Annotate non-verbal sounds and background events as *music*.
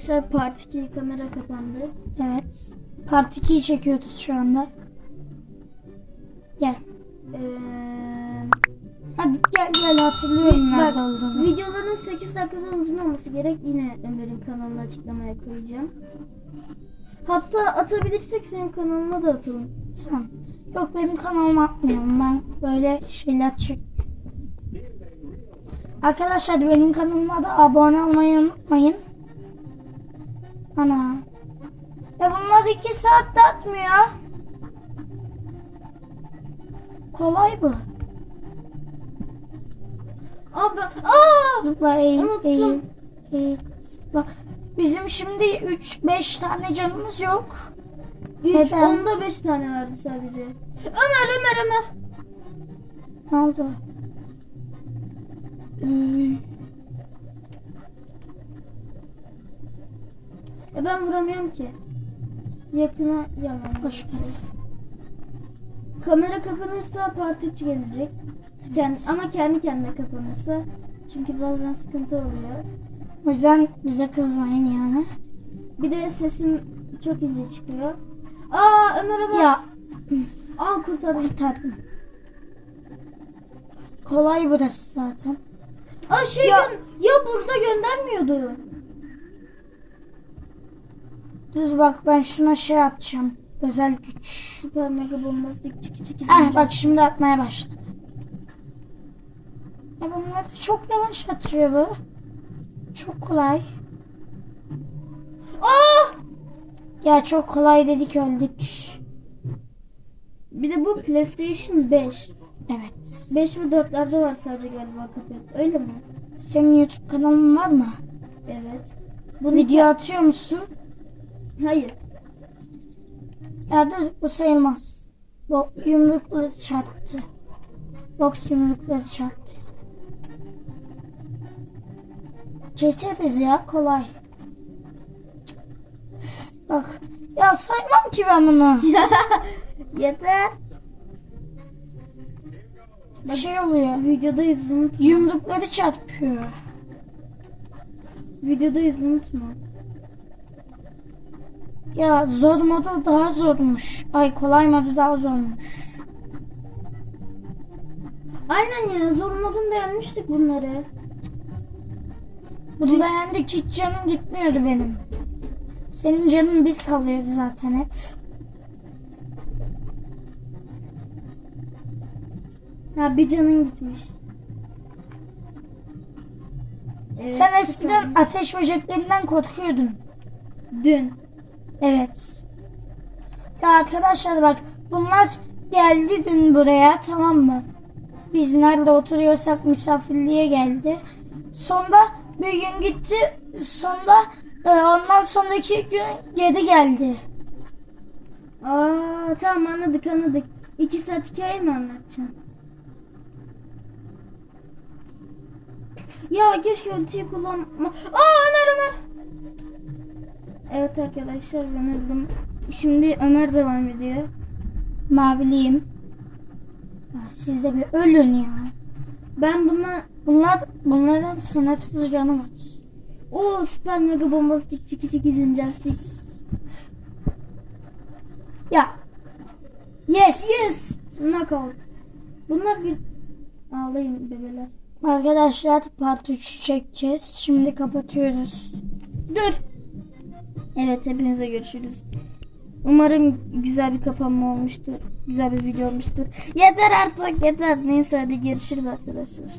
arkadaşlar Part 2 kamera kapandı. Evet. Part 2'yi çekiyoruz şu anda. Gel. Ee, Hadi gel gel hatırlıyorum bak nerede olduğunu. videoların 8 dakikadan uzun olması gerek. Yine Ömer'in kanalına açıklamaya koyacağım. Hatta atabilirsek senin kanalına da atalım. Tamam. Yok benim kanalıma atmıyorum. Ben böyle şeyler çek. Arkadaşlar benim kanalıma da abone olmayı unutmayın. Ana. Ya bunlar iki saatte atmıyor. Kolay bu. Abi, aa! Zıpla eğil Unuttum. eğil eğil zıpla. Bizim şimdi 3-5 tane canımız yok. 3, Neden? onda 5 tane vardı sadece. Ömer, Ömer, Ömer. Ne oldu? Hmm, E ben vuramıyorum ki. Yakına yalan. boş ver. Kamera kapanırsa part 3 gelecek. Kendi, ama kendi kendine kapanırsa. Çünkü bazen sıkıntı oluyor. O yüzden bize kızmayın yani. Bir de sesim çok ince çıkıyor. Aa Ömer Ömer. Ya Aa kurtardım. kurtardım. Kolay burası zaten. Aa şey Ya- ya burada göndermiyordu. Düz bak ben şuna şey atacağım. Özel güç. Süper mega bombastik çık çık çık. Ah bak şimdi atmaya başladı. Ya bunlar da çok yavaş atıyor bu. Çok kolay. Aa! Ya çok kolay dedik öldük. Bir de bu PlayStation 5. Evet. 5 ve 4'lerde var sadece galiba kapı. Öyle mi? Senin YouTube kanalın var mı? Evet. Bunu Video atıyor musun? Hayır. Dur bu sayılmaz. Bu yumrukları çarptı. Boks yumrukları çarptı. Keseriz ya kolay. Bak ya saymam ki ben bunu. *laughs* Yeter. Bir şey oluyor. Videodayız unutma. Yumrukları çarpıyor. Videodayız unutma. Ya zor modu daha zormuş. Ay kolay modu daha zormuş. Aynen ya zor modunda yenmiştik bunları. Bunu da yendik hiç canım gitmiyordu benim. Senin canın bir kalıyordu zaten hep. Ha bir canın gitmiş. Evet, Sen eskiden ateş böceklerinden korkuyordun. dün. Evet. Ya arkadaşlar bak bunlar geldi dün buraya tamam mı? Biz nerede oturuyorsak misafirliğe geldi. Sonra bir gün gitti. Sonra e, ondan sonraki gün geri geldi. Aa tamam anladık anladık. İki saat hikaye mi anlatacaksın? Ya keşke ultiyi kullanma. Aa. Evet arkadaşlar ben öldüm. Şimdi Ömer devam ediyor. Maviliyim. Siz de bir ölün ya. Ben buna Bunlar bunların sınırsız canı var. o süper mega bombastik çiki çiki cincastik. Ya. Yes. Yes. Knockout. Bunlar bir ağlayın bebeler. Arkadaşlar part 3 çekeceğiz. Şimdi kapatıyoruz. Dur. Evet hepinize görüşürüz. Umarım güzel bir kapanma olmuştur. Güzel bir video olmuştur. Yeter artık yeter. Neyse hadi görüşürüz arkadaşlar.